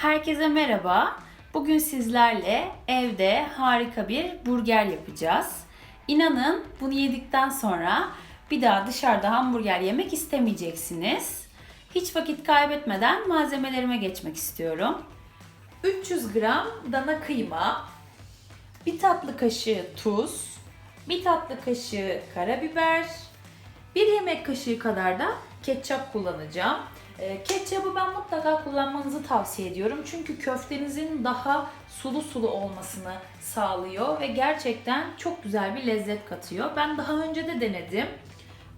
Herkese merhaba. Bugün sizlerle evde harika bir burger yapacağız. İnanın bunu yedikten sonra bir daha dışarıda hamburger yemek istemeyeceksiniz. Hiç vakit kaybetmeden malzemelerime geçmek istiyorum. 300 gram dana kıyma, bir tatlı kaşığı tuz, bir tatlı kaşığı karabiber, bir yemek kaşığı kadar da ketçap kullanacağım. Ee, Ketçabı ben mutlaka kullanmanızı tavsiye ediyorum. Çünkü köftenizin daha sulu sulu olmasını sağlıyor ve gerçekten çok güzel bir lezzet katıyor. Ben daha önce de denedim.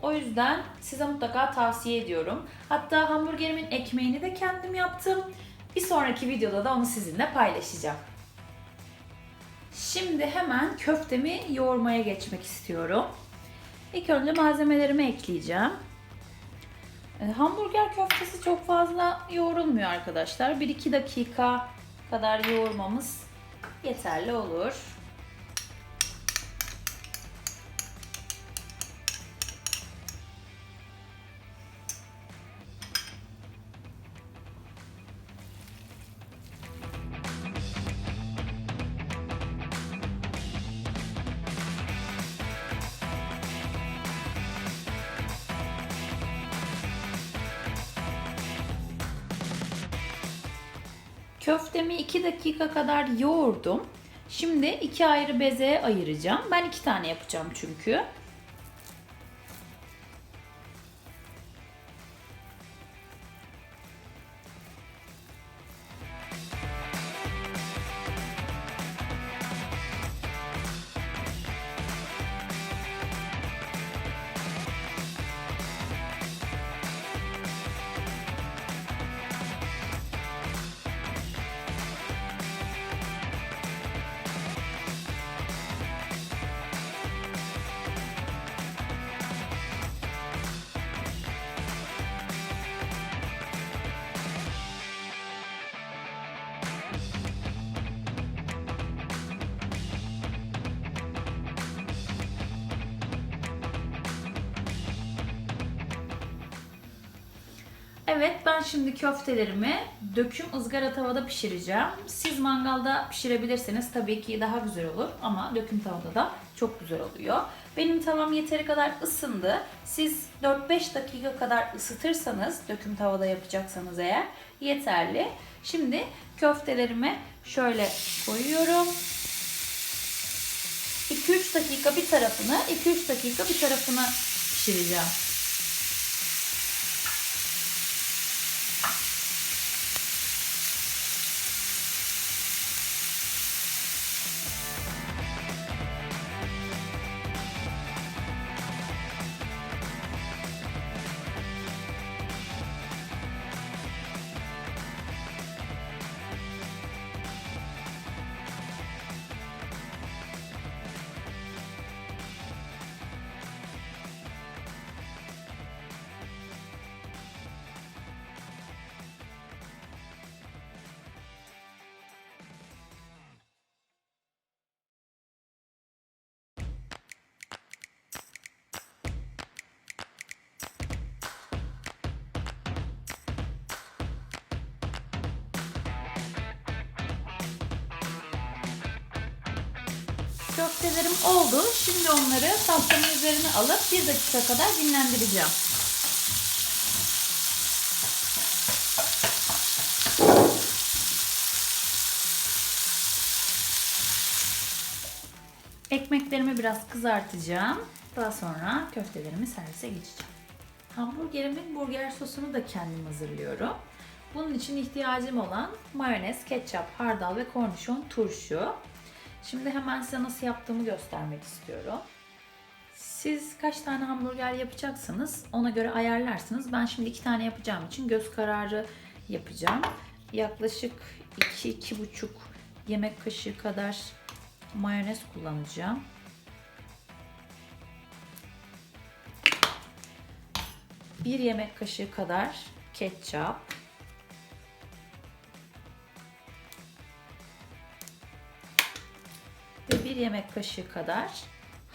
O yüzden size mutlaka tavsiye ediyorum. Hatta hamburgerimin ekmeğini de kendim yaptım. Bir sonraki videoda da onu sizinle paylaşacağım. Şimdi hemen köftemi yoğurmaya geçmek istiyorum. İlk önce malzemelerimi ekleyeceğim. E, hamburger köftesi çok fazla yoğrulmuyor arkadaşlar. 1-2 dakika kadar yoğurmamız yeterli olur. Köftemi 2 dakika kadar yoğurdum. Şimdi iki ayrı bezeye ayıracağım. Ben iki tane yapacağım çünkü. Evet ben şimdi köftelerimi döküm ızgara tavada pişireceğim. Siz mangalda pişirebilirseniz tabii ki daha güzel olur ama döküm tavada da çok güzel oluyor. Benim tavam yeteri kadar ısındı. Siz 4-5 dakika kadar ısıtırsanız döküm tavada yapacaksanız eğer yeterli. Şimdi köftelerimi şöyle koyuyorum. 2-3 dakika bir tarafını, 2-3 dakika bir tarafını pişireceğim. Köftelerim oldu. Şimdi onları tahtanın üzerine alıp bir dakika kadar dinlendireceğim. Ekmeklerimi biraz kızartacağım. Daha sonra köftelerimi servise geçeceğim. Hamburgerimin burger sosunu da kendim hazırlıyorum. Bunun için ihtiyacım olan mayonez, ketçap, hardal ve kornişon turşu. Şimdi hemen size nasıl yaptığımı göstermek istiyorum. Siz kaç tane hamburger yapacaksınız ona göre ayarlarsınız. Ben şimdi iki tane yapacağım için göz kararı yapacağım. Yaklaşık 2-2,5 yemek kaşığı kadar mayonez kullanacağım. Bir yemek kaşığı kadar ketçap. Ve bir yemek kaşığı kadar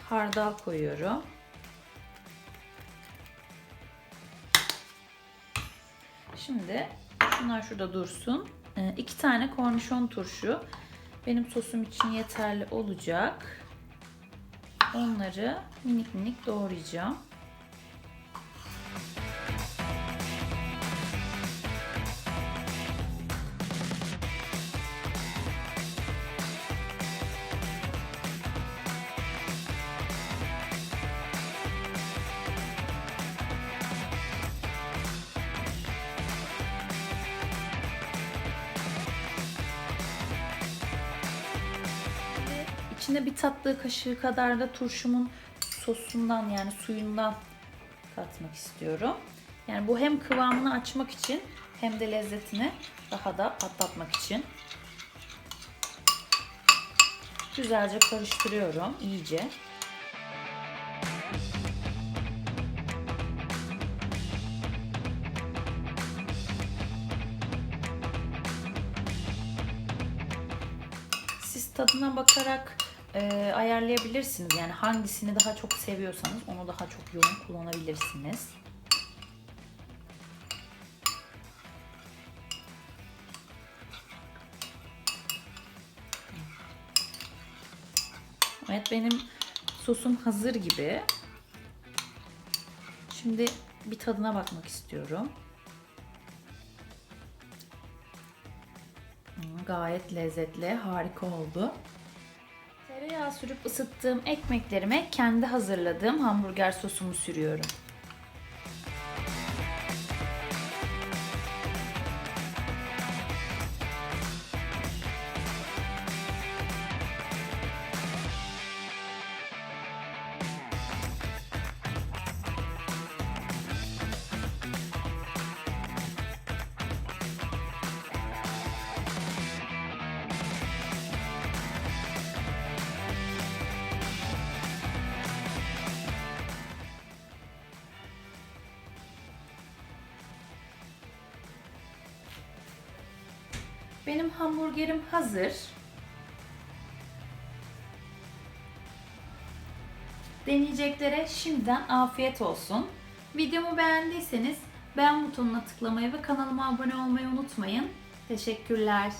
hardal koyuyorum. Şimdi şunlar şurada dursun. Ee, iki tane kornişon turşu benim sosum için yeterli olacak. Onları minik minik doğrayacağım. İçine bir tatlı kaşığı kadar da turşumun sosundan yani suyundan katmak istiyorum. Yani bu hem kıvamını açmak için hem de lezzetini daha da atlatmak için. Güzelce karıştırıyorum iyice. Siz tadına bakarak e, ayarlayabilirsiniz. Yani hangisini daha çok seviyorsanız onu daha çok yoğun kullanabilirsiniz. Evet benim sosum hazır gibi. Şimdi bir tadına bakmak istiyorum. Hmm, Gayet lezzetli, harika oldu. Tereyağı sürüp ısıttığım ekmeklerime kendi hazırladığım hamburger sosumu sürüyorum. Benim hamburgerim hazır. Deneyeceklere şimdiden afiyet olsun. Videomu beğendiyseniz beğen butonuna tıklamayı ve kanalıma abone olmayı unutmayın. Teşekkürler.